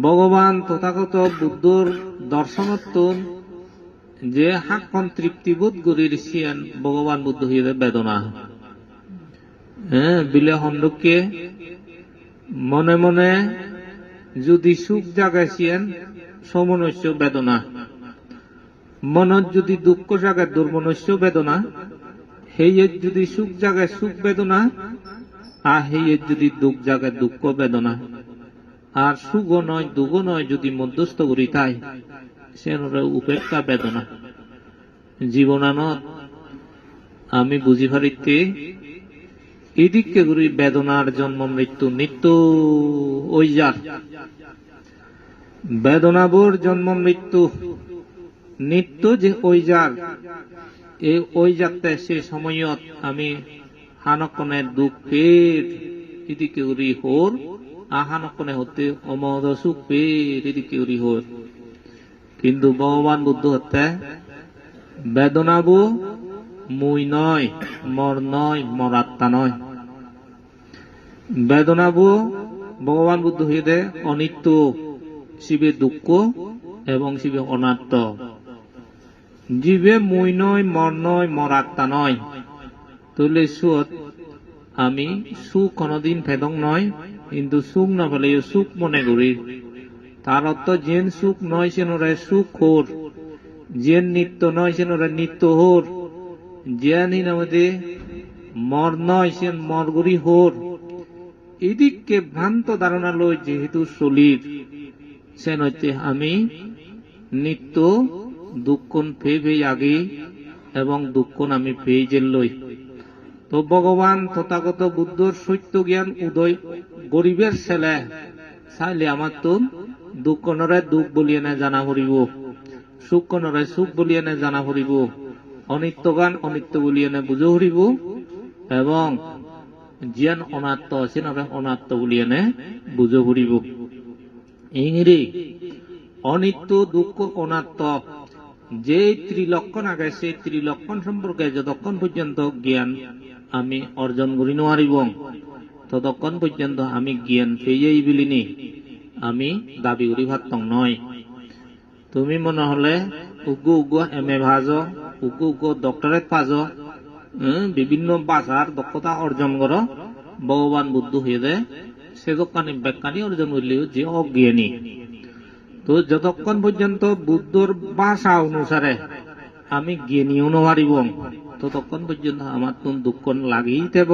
ভগবান তথাগত বুদ্ধর দর্শনত্তন যে হাক্কন তৃপ্তিবোধ গরির সিয়ান ভগবান বুদ্ধ হইয়ে বেদনা। হ্যাঁ বিলে হন্ডকে মনে মনে যদি সুখ জাগাইছিয়েন সমনস্য বেদনা। মনত যদি দুঃখ জাগায়, দুর্মনস্য বেদনা। হেয়ের যদি সুখ জাগায়, সুখ বেদনা। আর হেয়ের যদি দুঃখ জাগায়, দুঃখ বেদনা। আর সুখ নয় দুঃখ নয় যদি মধ্যস্থ করি তাই। সে উপেক্ষা বেদনা। জীবনানত আমি বুঝি পারিতে এদিকে করি বেদনার জন্ম মৃত্যু নিত্য ওই যার। বেদনাবোর জন্ম মৃত্যু নিত্য যে ওই যার। এই ওই যাতে সে সময়ত আমি হানকনের দুঃখের এদিকে উরি হোর আহানকনে হতে অমদ সুখ পের এদিকে উরি হোর কিন্তু ভগবান বুদ্ধ হতে বেদনাবো মুই নয়, মর নয় মরাত্মা নয়। বেদনাবো ভগবান বুদ্ধ হয়ে দে অনিত্য, শিবে দুঃখ এবং শিবে অনাত্ম। জীবে মুই নয়, মর নয় মরাত্মা নয়। তুলে সুত আমি সুখ কোনদিন ফেদং নয়। কিন্তু সুখ না পেলে সুখ মনে করি। তার অর্থ, যেন সুখ নয় সেনরে সুখ হোর যেন নিত্য নয় সেনরে নিত্য হোর জ্ঞানী নামে মর নয় সেন মরগুরি হোর। এদিককে ভ্রান্ত ধারণা লই যেহেতু শরীর সেন হচ্ছে, আমি নিত্য দুঃখন ফে ফে আগে এবং দুঃখন আমি পেয়ে লই। তো ভগবান তথাগত বুদ্ধর সত্য জ্ঞান উদয় গরিবের ছেলে। চাইলে আমার তো দুঃখ নরে দুঃখ বলিয়ে না জানা পড়িব সুখ নরে সুখ বলিয়ে না জানা পড়িব অনিত্য গান অনিত্য বলিয়ে না বুঝো পড়িব এবং জ্ঞান অনাত্ম আছে নরে অনাত্ম বলিয়ে না বুঝো পড়িব ইংরি অনিত্য, দুঃখ অনাত্ম যে ত্রিলক্ষণ আগে, সেই ত্রিলক্ষণ সম্পর্কে যতক্ষণ পর্যন্ত জ্ঞান আমি অর্জন করি নোৱাৰিব। ততক্ষণ পর্যন্ত আমি জ্ঞান পেয়েই বিলিনি। আমি দাবি করি ভাবতং নয় তুমি মনে হলে উগু উগু এম এ ভাজ উগু উগু ডক্টরেট পাজ। বিভিন্ন ভাষার দক্ষতা অর্জন কর ভগবান বুদ্ধ হয়ে দে সে দোকানি ব্যাখ্যানি অর্জন করলেও যে অজ্ঞানী। তো যতক্ষণ পর্যন্ত বুদ্ধর ভাষা অনুসারে আমি জ্ঞানীও নোৱাৰিব। ততক্ষণ পর্যন্ত আমার তো দুঃখ লাগেই দেব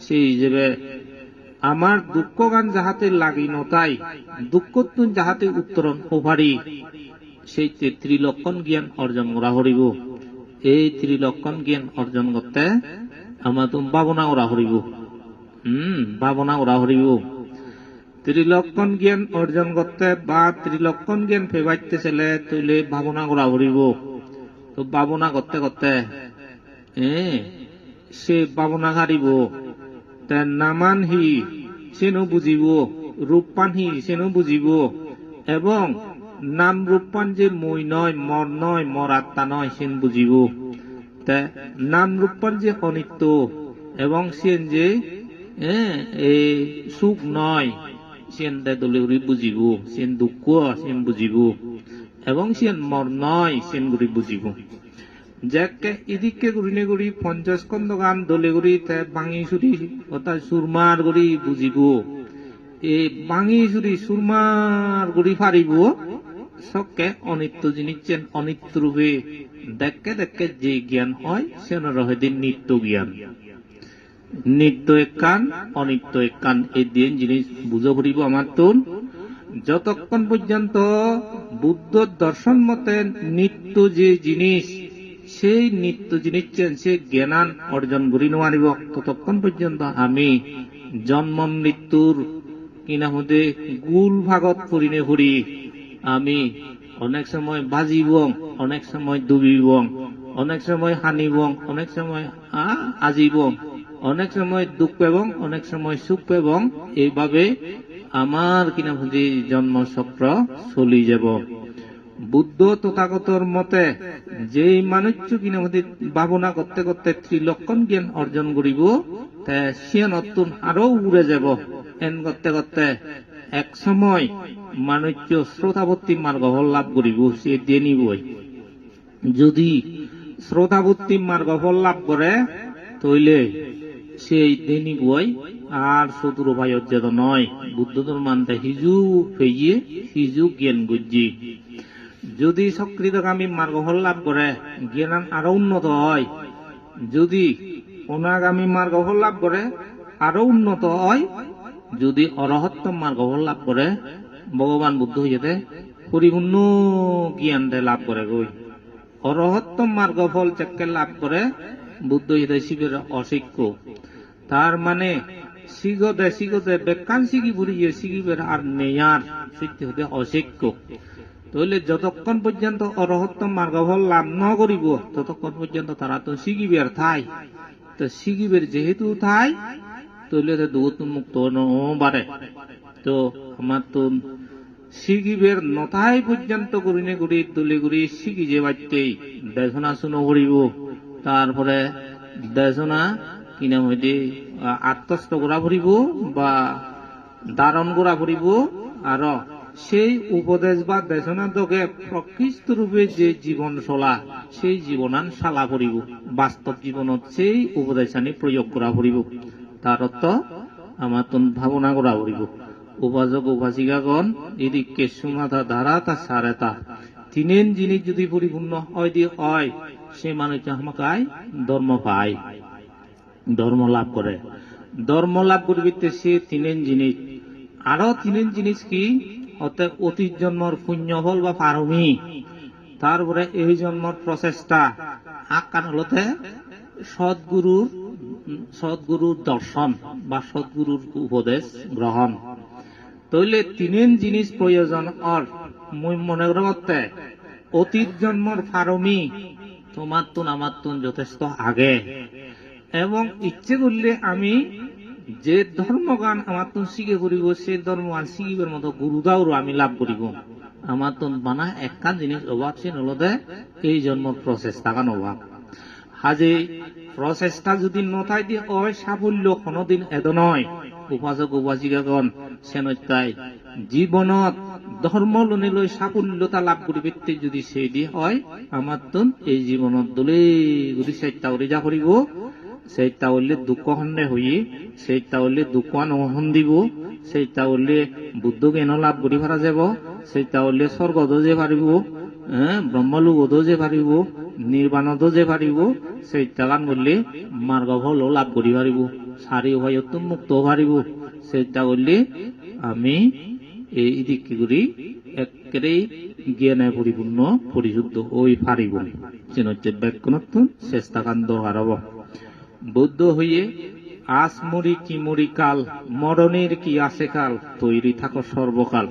সেই হিসেবে আমার দুঃখ গান যাহাতে লাগি নতাই দুঃখ তুন যাহাতে উত্তরণ হবারি সেই ত্রিলক্ষণ জ্ঞান অর্জন করা হরিব। এই ত্রিলক্ষণ জ্ঞান অর্জন করতে আমার তো ভাবনা করা হরিব। হম, ভাবনা করা হরিব। ত্রিলক্ষণ জ্ঞান অর্জন করতে বা ত্রিলক্ষণ জ্ঞান ফেবাইতে ছেলে তুলে ভাবনা করা হরিব। তো ভাবনা করতে করতে সে ভাবনা হারিব তে নামান হি সেনো বুঝিব, রূপপান হি সেনো বুঝিব, এবং নাম রূপপান যে মই নয়, মর নয়, মর আত্মা নয় সেন বুঝিব। তে, নাম রূপপান যে অনিত্য, এবং সেন যে সুখ নয়, সেন দে দলে বুঝিব, সেন দুঃখ সেন বুঝিব, এবং সেন মর নয়, সেন গুড়ি বুঝিব। যাকে এদিকে গুড়িনে গুড়ি পঞ্চাশ খন্ড গান দলে গুড়ি বাঙি সুরি অর্থাৎ সুরমার গুড়ি বুঝিব এই বাঙি সুরি সুরমার গুড়ি ফারিব সবকে অনিত্য জিনিস যেন অনিত্য রূপে দেখে দেখে যে জ্ঞান হয় সে রহে দিন নিত্য জ্ঞান। নিত্য এক কান অনিত্য এক কান এই দিন জিনিস বুঝে পড়িব আমার তোর যতক্ষণ পর্যন্ত বুদ্ধ দর্শন মতে নিত্য যে জিনিস সেই নিত্য জিনিস সে জ্ঞানান অর্জন করি নোৱাৰিব ততক্ষণ পর্যন্ত আমি জন্ম মৃত্যুর কিনা মধ্যে গুল ভাগত ফুরিনে ফুরি। আমি অনেক সময় বাজিব, অনেক সময় ডুবিব, অনেক সময় হানিব, অনেক সময় আজিব, অনেক সময় দুঃখ পেবং অনেক সময় সুখ পেবং এইভাবে আমার কিনা জন্ম জন্মচক্র চলি যাব। বুদ্ধ তথাগতর মতে, যেই মানুষ কিনা ভাবনা করতে করতে ত্রিলক্ষণ জ্ঞান অর্জন করিব সিয়ান নতুন আরও উড়ে যাব। এন করতে করতে এক সময় মানুষ্য শ্রোতাবর্তী মার্গ ফল লাভ করিব, সে দেনিবই যদি শ্রোতাবর্তী মার্গ ফল লাভ করে, তইলে সেই দেনিবই আর শত্রু ভাই অজ্ঞাত নয়। বুদ্ধ ধর্মান্তে হিজু ফেইয়ে হিজু জ্ঞান গুজি যদি সকৃতকামী মার্গ ফল লাভ করে জ্ঞান আরও উন্নত হয়। যদি অনাগামী মার্গ ফল লাভ করে আরও উন্নত হয়। যদি অরহত্তম মার্গ ফল লাভ করে ভগবান বুদ্ধ হইয়াতে পরিপূর্ণ জ্ঞান দেয় লাভ করে গই অরহত্তম মার্গ ফল চেককে লাভ করে বুদ্ধ হইয়াতে শিবের অশিক্য তার মানে শিগদে শিগদে বেকান শিগি বুড়িয়ে শিগিবের আর নেয়ার সিদ্ধি হতে অশিক্য তাহলে যতক্ষণ পর্যন্ত অরহত্তম মার্গফল লাভ ন করিব ততক্ষণ পর্যন্ত তারা তো শিগিবের থাই তো শিগিবের যেহেতু থাই তাহলে তো দূত মুক্ত নবারে তো আমার তো শিগিবের নথাই পর্যন্ত গুরিনে গুড়ি তুলি গুড়ি শিগি যে বাচ্চেই দেশনা শুনো করিব তারপরে দেশনা কিনা হইতে আত্মস্থ করা ফুরিব বা দারণ করা ফুরিব আর সেই উপদেশ বা দেশনা দেশনাদকে প্রকৃষ্ট রূপে যে জীবন চলা সেই জীবনান শালা ফুরিব বাস্তব জীবনত সেই উপদেশানি প্রয়োগ করা ফুরিব তার অর্থ আমার তো ভাবনা করা ফুরিব উপাসক উপাসিকাগণ এদিকে সুমাথা ধারা তা সারে তা তিনেন জিনিস যদি পরিপূর্ণ হয় দিয়ে হয় সে মানুষ আমাকে ধর্ম পায়। ধর্ম লাভ করে ধর্ম লাভ করিতে সে তিনেন জিনিস আরও তিনেন জিনিস কি অর্থাৎ অতীত জন্মর পুণ্য ফল বা পারমি তারপরে এই জন্মর প্রচেষ্টা আকার হলতে সদ্গুরুর সদ্গুরুর দর্শন বা সদ্গুরুর উপদেশ গ্রহণ তইলে তিনেন জিনিস প্রয়োজন অর মনে করতে অতীত জন্মর ফারমি তোমার তুন আমার তুন যথেষ্ট আগে। এবং ইচ্ছে করলে আমি যে ধর্মগান আমার তো শিখে করিব সেই ধর্মগান শিখিবার মতো গুরুদাওর আমি লাভ করিব। আমার তো মানা একখান জিনিস অভাব সে নলদে এই জন্মর প্রচেষ্টা গান অভাব হাজে প্রচেষ্টা যদি নথাই দিয়ে হয়, সাফল্য কোনোদিন এদ নয়। উপাসক, উপাসিকাগণ সেনতাই জীবনত ধর্ম লনে লৈ সাফল্যতা লাভ করিবে যদি সেই দিয়ে হয়, আমার তো এই জীবনত দলে গুলি উড়ে যা করিব। সেইটা হলে দুঃখ খণ্ডে হইয়ে সেইটা হলে দুঃখ নহন দিব সেইটা হলে বুদ্ধ জ্ঞান লাভ করি পারা যাব সেইটা হলে স্বর্গদ যে পারিব হ্যাঁ ব্রহ্মলোকদ যে পারিব নির্বাণদ যে পারিব সেইটা গান করলে মার্গ ফল লাভ করি পারিব সারি উভয়ত মুক্ত পারিব সেইটা করলে আমি এই দিকে করি একেবারে জ্ঞানে পরিপূর্ণ পরিশুদ্ধ ওই পারিব যেন হচ্ছে ব্যাকরণত্ব চেষ্টা কান দরকার হব বুদ্ধ হইয়ে আস মরি কি মরি কাল, মরণের কি আছে কাল, তৈরি থাকো সর্বকাল।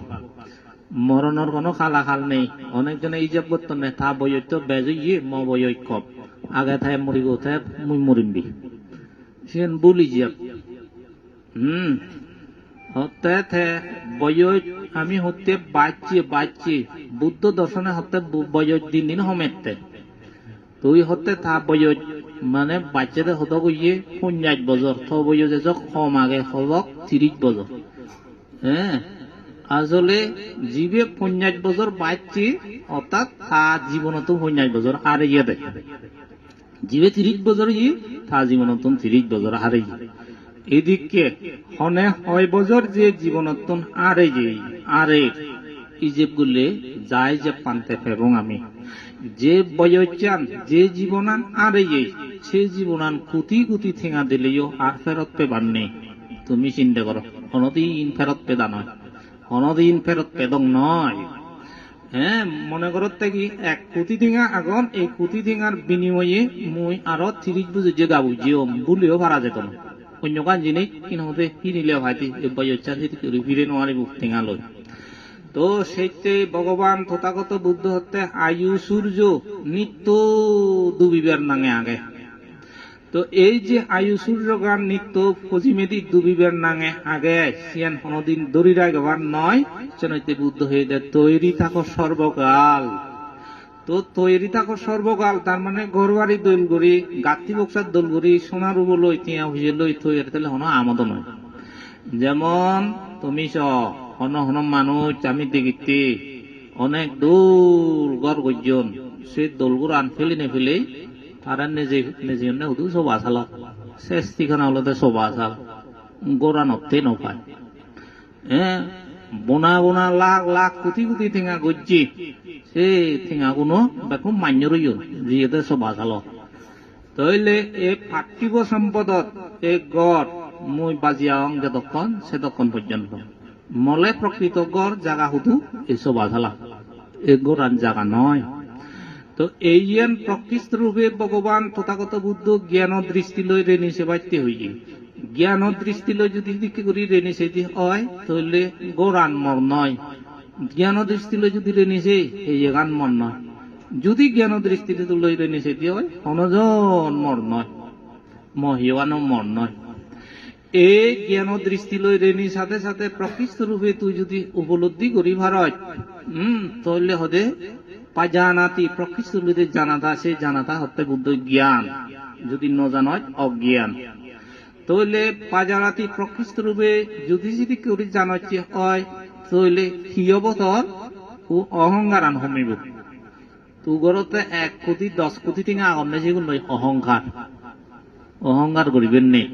মরণের কোনো খাল নেই। অনেকজনে এই যে করতো না তা বইত বেজইয়ে ম বই কপ আগে থায় মরিব থায় মুই মরিমবি। সেন বলি যে হুম। হতে থে বই আমি হতে বাচ্চি বাচ্চি। বুদ্ধ দর্শনে হতে বই দিন দিন হমেতে তুই হতে থা বই মানে বাচ্চাদের হতো গিয়ে পঞ্চাশ বছর, থ বইয়ে যে কম আগে হবক তিরিশ বছর। হ্যাঁ? আসলে জীবে পঞ্চাশ বছর বাচ্চি, অর্থাৎ তা জীবনত পঞ্চাশ বছর হারে গিয়ে দেয় জীবে তিরিশ বছর ই তা জীবনত তিরিশ বছর হারে গিয়ে। এদিকে, হনে হয় বছর যে জীবনতন আরে যে আরে। ইজেব গুলে যাই যে পান্তে ফেরং আমি। যে বয়চান যে জীবনান আর এই সে জীবনান কুতি কুতি ঠেঙা দিলেও আর ফেরত পেবার নেই। তুমি চিন্তা করো, কোনদিন ফেরত পেদা নয়, কোনদিন ফেরত পেদং নয়। হ্যাঁ মনে করো কি, এক কোটি ঠেঙা আগন, এই কোটি ঠেঙার বিনিময়ে মুই আরও তিরিশ বুঝে যে গাবু জিও বুলিও ভাড়া যেত না। অন্য কান জিনিস কিনতে কিনিলেও ভাইতি বয়চান যদি ফিরে নোয়ারি বুক ঠেঙা লয় তো সেইতে ভগবান তথাগত বুদ্ধ হতে আয়ু সূর্য নিত্য দুবিবার নাঙে আগে। তো এই যে আয়ু সূর্য গান নিত্য ফজিমেদি দুবিবার নাঙে আগে, সিয়ান কোনদিন দরিরা গবার নয়, চেনইতে বুদ্ধ হয়ে দেয় তৈরি থাকো সর্বকাল। তো তৈরি থাকো সর্বকাল, তার মানে ঘরবাড়ি দোলগড়ি গাতি বক্সার দোলগড়ি, সোনার উব লই তিয়া হইয়ে লই তৈরি, তাহলে হনো আমদ নয়। যেমন তুমি স হন হন মানুষ, আমি দেখিতে অনেক দূর গড় গর্জন সে দোলগুর আন ফেলি নে ফেলে তারা নিজে নিজে হুদু সব আসাল শেষটিখানা হলো সব আসাল গোড়া নতে নপায়। হ্যাঁ বোনা বোনা লাখ লাখ কোটি কোটি ঠেঙা গজ্জি। সে ঠেঙা কোনো বেকু মান্য রইও যিহেতু সব আসাল তইলে এই পার্থিব সম্পদত এই গড়, মই বাজিয়াং যতক্ষণ সেতক্ষণ পর্যন্ত। মলে প্রকৃত গড় জাগা হুদু এসব আধালা। এ গড়ান জাগা নয়। তো এই যেন প্রকৃষ্ট রূপে ভগবান তথাগত বুদ্ধ জ্ঞান দৃষ্টি লৈ রেনি সেবাইতে হইয়ে জ্ঞান দৃষ্টি লৈ যদি দিকে করি রেনি সেটি হয়, তাহলে গড়ান মর নয়। জ্ঞান দৃষ্টি লৈ যদি রেনি সে এই গান মর নয়। যদি জ্ঞান দৃষ্টিতে লৈ রেনি সেটি হয় অনজন মর নয়। মহিয়ানো মর নয়। এই জ্ঞান দৃষ্টি লৈ রেনি সাথে সাথে প্রকৃষ্ট রূপে তুই যদি উপলব্ধি করি ভারত হম তাহলে হদে পাজানাতি প্রকৃষ্ট রূপে জানাতা সেই জানাতা হতে বুদ্ধ জ্ঞান। যদি ন জানয় অজ্ঞান। তাহলে পাজানাতি প্রকৃষ্ট রূপে যদি যদি করি জানাচ্ছি হয় তাহলে কি অবতর ও অহংকার আন হমিব। তু ঘরতে এক কোটি দশ কোটি টিঙা আগনে যেগুলো অহংকার অহংকার করিবেন নেই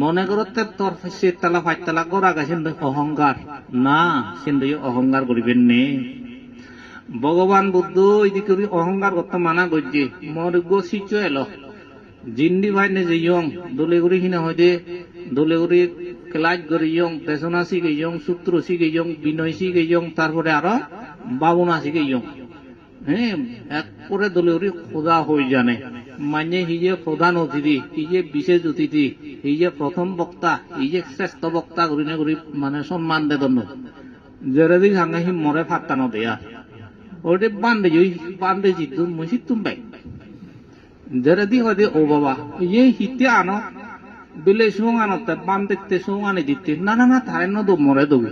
মনে করতে তোর সে তালা ফাইভ তালা করা গেছেন অহংকার। না সেন্দ অহংকার করিবেন নে। ভগবান বুদ্ধ এদিকে অহংকার করতে মানা করছে মর গো সিচ এলো। জিন্দি ভাই নে যে ইয়ং, দলে গুড়ি হিনা হয় দে। দলে গুড়ি ক্লাস করে ইয়ং, পেছনা শিখে ইয়ং সূত্র শিখে ইয়ং, বিনয় শিখে ইয়ং, তারপরে আরও বাবুনা শিখে ইয়ং। হ্যাঁ এক করে দলে গুড়ি খোদা হয়ে জানে। মানে হি যে প্রধান অতিথি হি যে বিশেষ অতিথি হি যে প্রথম বক্তা হি যে শ্রেষ্ঠ বক্তা করি না করি মানে সম্মান দে দণ্ড যেরেদি সাঙ্গে হি মরে ফাটানো দেয়া ওটে বান্ধে জই বান্ধে জিতু মুসি তুমবাই যেরেদি হদে ও বাবা ইয়ে হিতে আনো বিলে সুং আনতে বান্ধে সুং আনি দিতে না না না থারে নদু মরে দবি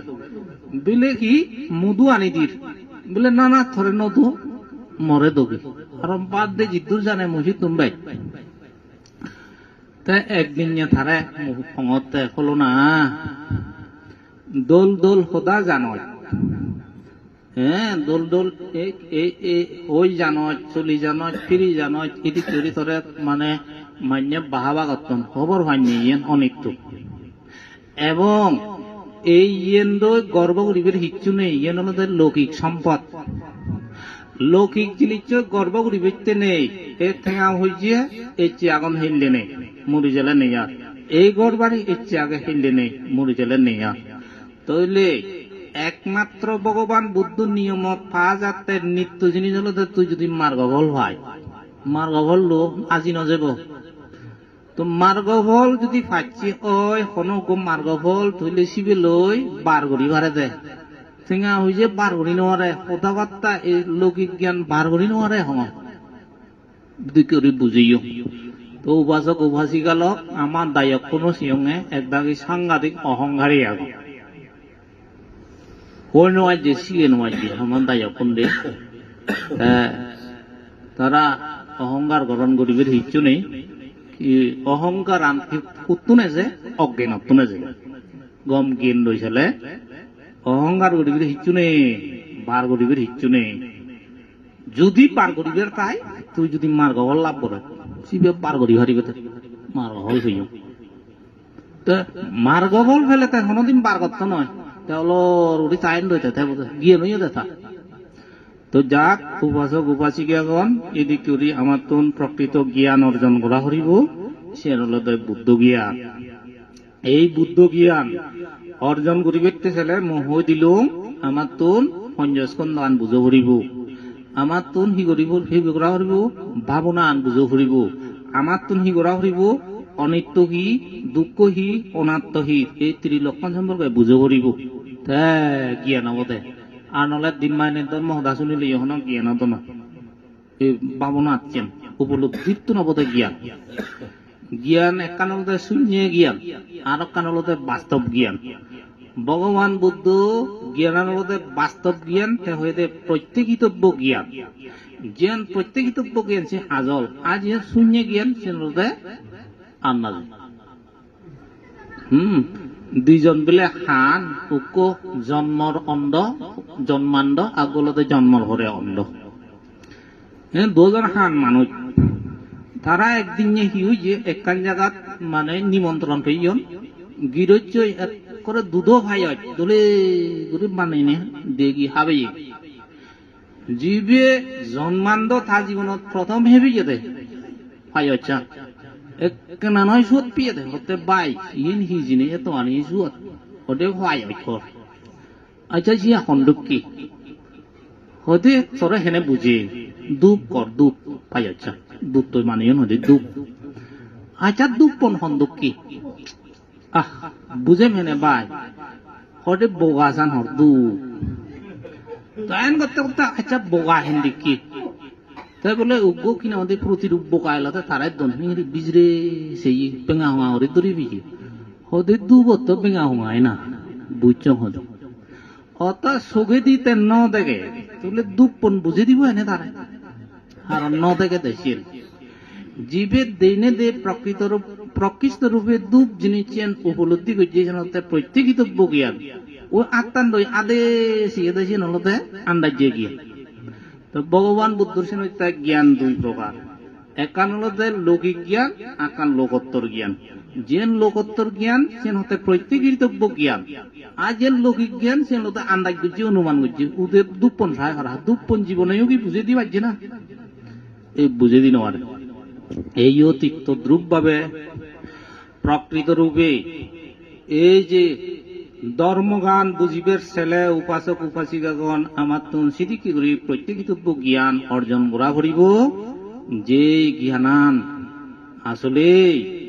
বিলে কি মুদু আনি দির বলে না না থরে নদু মরে দবি দে জিদ্দুর জানে মুসি তুমবাই তে একদিন থারে খঙতে হলো না, দোল দোল সদা জানয় হ্যাঁ দোল দোল ওই জানয় চলি জানয় ফিরি জানয় ইটি চুরি ধরে মানে মান্য বাহাবা গতন খবর হয়নি ইয়েন অনেকটু এবং এই ইয়েন গর্ব করিবের হিচ্ছু নেই ইয়েন হলো লৌকিক সম্পদ। লৌকিক জিনিস গর্ব করিবে নেই। এর থেকে হইছে এই চিয়াগন হিললে নেই, মুড়ি জেলে নেই আর। এই গড় বাড়ি এই চিয়াগে হিললে নেই, মুড়ি জেলে নেই আর। তইলে একমাত্র ভগবান বুদ্ধ নিয়মত পা যাতে নিত্য জিনিস হলো তুই যদি মার্গফল হয় মার্গফল লো আজি নযাব তো মার্গফল যদি পাচ্ছি ওই হনো গো মার্গফল তুইলে শিবে লই বার করি ভারে দে। সিঙা হইছে বার করি নোৱাৰে কথাবাৰ্তা এই লৌকিক জ্ঞান বার করি নোৱাৰে হঙ দুই কৰি বুজিও তো উপাসক উপাসিকালক আমার দায়ক কোনো সিয়ঙে একদাগি সাংঘাতিক অহংকারী আগে। হই নয় যে সিয়ে নয় যে, আমার দায়ক কোন তারা অহংকার গ্রহণ করিবে হিচ্ছু নেই। অহংকার আনতে উত্তুনে যে অজ্ঞান অত্তুনে যে গম জ্ঞান রইছিলে অহংকার করিবে হিচ্ছু নেই বার করিবে হিচ্ছু নেই যদি পার করিবে তাই, তুই যদি মার্গ হল লাভ করে, শিবে পার করি হারিবে মার্গ হল হইও। তো মার্গ হল ফেলে তাই কোনোদিন পার করতে নয়। তাহলে রুটি চাইন বোধ গিয়ে নইও দেখা তো। যাক, উপাসক উপাসিকাগণ এদিক করি আমার তোন প্রকৃত জ্ঞান অর্জন করা হরিব, সে হল বুদ্ধ জ্ঞান। এই বুদ্ধ জ্ঞান অর্জন করিবে ছেলে মহ দিলুম আমার তোন সঞ্জস্কন আন বুঝো ফুৰিব। আমার তোন সি কৰিব সি কৰা ফুৰিব, ভাৱনা আন বুঝো ফুৰিব। আমার তোন সি কৰা ফুৰিব, অনিত্য সি, দুঃখ সি অনাত্ম সি, এই ত্রিলক্ষণ সম্পর্কে বুঝো তে জ্ঞান হব দে আর নহলে দিন মাইনে তোর মহদা শুনিলে ইহন জ্ঞান হতো না এই ভাৱনা আছেন উপলব্ধিত্ব নবদে জ্ঞান জ্ঞান এক কানলতে শূন্য জ্ঞান আর এক কানলতে বাস্তব জ্ঞান ভগবান বুদ্ধ জ্ঞানানুরোধে বাস্তব জ্ঞান, তে হইতে প্রত্যেকিতব্য জ্ঞান। জ্ঞান প্রত্যেকিতব্য জ্ঞান সে আজল আজ ইয়ে শূন্য জ্ঞান সে নদে আন্নাজ। হুম, দুইজন বোলে হান, উক জন্মর অন্ধ, জন্মান্ধ, আগলতে জন্মর হরে অন্ধ। এ, দুজন হান মানুষ তারা একদিন হিউ যে একখান জায়গাত মানে নিমন্ত্রণ পেয়েন গিরজ্য করে দুধো ভাই হয় দলে গরিব মানে নে দেগি হাবে। জীবে জন্মান্ধ তা জীবনত প্রথম হেবি যেতে। ভাই আচ্ছা এক নানয় সুত পিয়ে দে, হতে বাই, ইন হিজিনে এত আনি সুত। হতে হয় আচ্ছা জি হন্দুক কি? হতে সরে হেনে বুঝে, দুপ কর দুপ। পাই আচ্ছা দুপ তো মানে হতে দুপ। আচ্ছা দুপ পন হন্দুক কি? আহ বুঝে মেনে বাই হতে বোগা সান হর দুপ তাইন করতে করতে আচ্ছা বোগা হেন্দি কি? তাই বলে উগ্র কিনা আমাদের প্রতিরূপ বোকা এলাতে তারাই দন হিংরি বিজরে, সেই পেঙা হুঙা হরে দরি বিহি হতে দুবত পেঙা হুঙাই না, বুঝছ হদ অত সগে দিতে ন দেখে তুলে দুপন বুঝে দিব এনে তারে, আর ন দেখে দেশের জীবের দিনে দে প্রকৃত রূপ প্রকৃষ্ট রূপে দুপ জিনিস উপলব্ধি করছে জানতে প্রত্যেকিত বগিয়ান। ও আত্মান দই আদে সিয়ে দেশে নলতে আন্দাজ গিয়ে। তো ভগবান বুদ্ধর সেনতা জ্ঞান দুই প্রকার। একান হলতে লৌকিক জ্ঞান আকান লোকোত্তর জ্ঞান। যেন লোকোত্তর জ্ঞান, সেন হতে প্রত্যেকিতব্য জ্ঞান আর যেন লৌকিক জ্ঞান, সেন হতে আন্দাজ করছে অনুমান করছে উদের দুপন সায় করা দুপন জীবনেও কি বুঝে দি পারছে না এই বুঝে দি নেওয়ার এই অতিক্ত দ্রুপ ভাবে প্রকৃত রূপে। এই যে ধর্মগান বুঝিবের ছেলে, উপাসক, উপাসিকাগণ, আমার তো সিদ্ধি করি প্রত্যেকিতব্য জ্ঞান অর্জন করা করিব। যে জ্ঞানান আসলে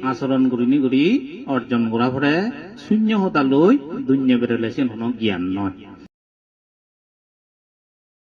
আচরণ করিনি করি, অর্জন করা পরে শূন্য হতা লৈ দুন্য বেরোলে সে জ্ঞান নয়।